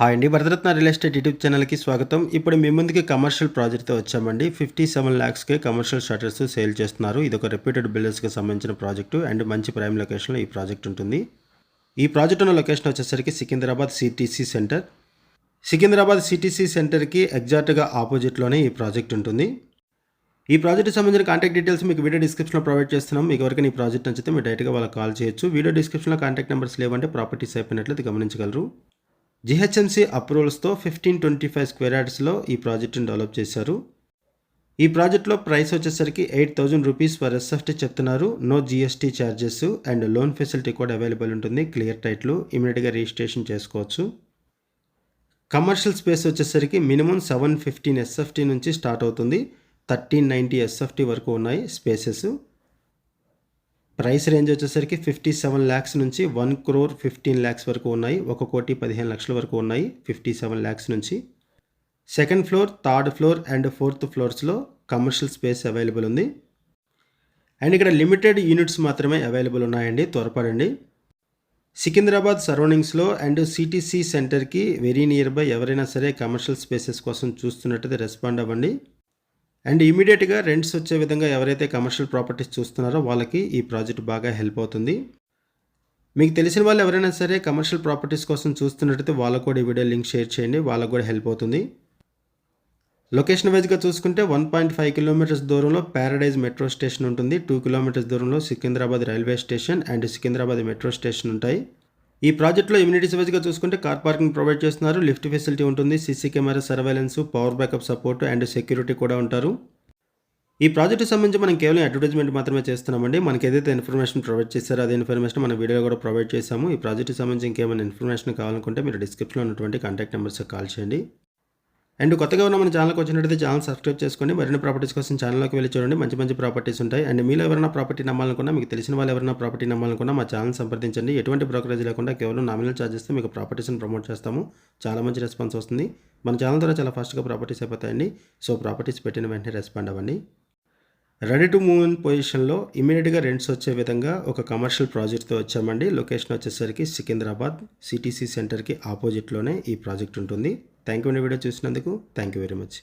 Hi అండి. వరదరత్న real estate YouTube ఛానల్కి స్వాగతం. ఇప్పుడు మీ ముందుకి కమర్షియల్ ప్రాజెక్ట్తో వచ్చామండి. ఫిఫ్టీ సెవెన్ ల్యాక్స్కే కమర్షియల్ షటర్స్ సేల్ చేస్తున్నారు. ఇది ఒక రెప్యూటెడ్ బిల్డర్స్కి సంబంధించిన ప్రాజెక్టు అండ్ మంచి ప్రైమ్ లొకేషన్లో ఈ ప్రాజెక్ట్ ఉంటుంది. ఈ ప్రాజెక్ట్ ఉన్న లొకేషన్ వచ్చేసరికి Secunderabad CTC center. Secunderabad CTC సెంటర్కి ఎగ్జాక్ట్గా ఆపోజిట్లోనే ఈ ప్రాజెక్ట్ ఉంటుంది. ఈ ప్రాజెక్ట్ సంబంధించిన కాంటాక్ట్ డీటెయిల్స్ మీకు వీడియో డిస్క్రిప్షన్లో ప్రొవైడ్ చేస్తున్నాం. మీకు వరకు ఈ ప్రాజెక్ట్ నచ్చితే మీరు డైరెక్ట్గా వాళ్ళకి కాల్ చేయొచ్చు. వీడియో డిస్క్రిప్షన్లో కాంటాక్ట్ నెంబర్స్ లేవంటే ప్రాపర్టీస్ అయిపోయినట్లు గమనించగలరు. జిహెచ్ఎంసీ అప్రూవల్స్తో ఫిఫ్టీన్ ట్వంటీ ఫైవ్ స్క్వేర్ యార్డ్స్లో ఈ ప్రాజెక్టును డెవలప్ చేశారు. ఈ ప్రాజెక్ట్లో ప్రైస్ వచ్చేసరికి eight thousand rupees per SFT చెప్తున్నారు. No GST charges and loan facility కూడా అవైలబుల్ ఉంటుంది. క్లియర్ టైట్లు ఇమీడియట్గా రిజిస్ట్రేషన్ చేసుకోవచ్చు. కమర్షియల్ స్పేస్ వచ్చేసరికి మినిమం సెవెన్ ఫిఫ్టీన్ ఎస్ఎఫ్టీ నుంచి స్టార్ట్ అవుతుంది. థర్టీన్ నైంటీ ఎస్ఎఫ్టీ వరకు ఉన్నాయి స్పేసెస్. ప్రైస్ రేంజ్ వచ్చేసరికి ఫిఫ్టీ సెవెన్ ల్యాక్స్ నుంచి వన్ క్రోర్ ఫిఫ్టీన్ ల్యాక్స్ వరకు ఉన్నాయి. ఒక కోటి పదిహేను లక్షల వరకు ఉన్నాయి ఫిఫ్టీ సెవెన్ ల్యాక్స్ నుంచి. Second floor third floor and fourth ఫ్లోర్స్లో commercial space available ఉంది. అండ్ ఇక్కడ లిమిటెడ్ యూనిట్స్ మాత్రమే అవైలబుల్ ఉన్నాయండి. త్వరపడండి. సికింద్రాబాద్ సరౌండింగ్స్లో అండ్ సిటీసీ సెంటర్కి వెరీ నియర్ బై ఎవరైనా సరే కమర్షియల్ స్పేసెస్ కోసం చూస్తున్నట్టయితే రెస్పాండ్ అవ్వండి. అండ్ ఇమీడియట్గా రెంట్స్ వచ్చే విధంగా ఎవరైతే కమర్షియల్ ప్రాపర్టీస్ చూస్తున్నారో వాళ్ళకి ఈ ప్రాజెక్ట్ బాగా హెల్ప్ అవుతుంది. మీకు తెలిసిన వాళ్ళు ఎవరైనా సరే కమర్షియల్ ప్రాపర్టీస్ కోసం చూస్తున్నట్టయితే వాళ్ళకు కూడా ఈ వీడియో లింక్ షేర్ చేయండి వాళ్ళకు కూడా హెల్ప్ అవుతుంది. లొకేషన్ వైజ్గా చూసుకుంటే వన్ పాయింట్ ఫైవ్ కిలోమీటర్స్ దూరంలో ప్యారడైజ్ మెట్రో స్టేషన్ ఉంటుంది. టూ కిలోమీటర్స్ దూరంలో Secunderabad railway station and Secunderabad metro station ఉంటాయి. ఈ ప్రాజెక్ట్లో ఇమ్యూనిటీస్ వైజ్గా చూసుకుంటే కార్ పార్కింగ్ ప్రొవైడ్ చేస్తున్నారు. లిఫ్ట్ ఫెసిలిటీ ఉంటుంది. CC camera surveillance power backup support and security కూడా ఉంటారు. ఈ ప్రాజెక్ట్ సంబంధించి మనం కేవలం అడ్వర్టైజ్మెంట్ మాత్రమే చేస్తున్నామండి. మనకి ఏదైతే ఇన్ఫర్మేషన్ ప్రొవైడ్ చేశారో అదే ఇన్ఫర్మేషన్ మన వీడియో కూడా ప్రొవైడ్ చేశాము. ఈ ప్రాజెక్ట్ సంబంధించి ఇంకేమైనా ఇన్ఫర్మేషన్ కావాలనుకుంటే మీరు డిస్క్రిప్షన్లో ఉన్నటువంటి కాంటాక్ట్ నెంబర్స్ కాల్ చేయండి. అండ్ కొత్తగా ఉన్న మన ఛానల్కి వచ్చినట్టయితే ఛానల్ సబ్స్క్రైబ్ చేసుకొని మరిన్ని ప్రాపర్టీస్ కోసం ఛానల్లోకి వెళ్ళి చూడండి. మంచి మంచి ప్రాపర్టీస్ ఉంటాయి. అండ్ మీలో ఎవరైనా ప్రాపర్టీ నమ్మాలనుకున్నా మీకు తెలిసిన వాళ్ళు ఎవరైనా ప్రాపర్టీ నమ్మాలనుకున్నా మా ఛానల్ సంప్రదించండి. ఎటువంటి బ్రోకరేజ్ లేకుండా కేవలం నామినల్ ఛార్జెస్తో మీకు ప్రాపర్టీస్ని ప్రమోట్ చేస్తాము. చాలా మంచి రెస్పాన్స్ వస్తుంది. మన ఛానల్ ద్వారా చాలా ఫాస్ట్గా ప్రాపర్టీస్ అయిపోతాయండి. సో ప్రాపర్టీస్ పెట్టిన వెంటనే రెస్పాండ్ అవ్వండి. రెడీ టు మూవ్ ఇన్ పొజిషన్లో ఇమీడియట్గా రెంట్స్ వచ్చే విధంగా ఒక కమర్షియల్ ప్రాజెక్ట్తో వచ్చామండి. లొకేషన్ వచ్చేసరికి సికింద్రాబాద్ సిటీసీ సెంటర్కి ఆపోజిట్లోనే ఈ ప్రాజెక్ట్ ఉంటుంది. థ్యాంక్ యూ అండి వీడియో చూసినందుకు థ్యాంక్ యూ వెరీ మచ్.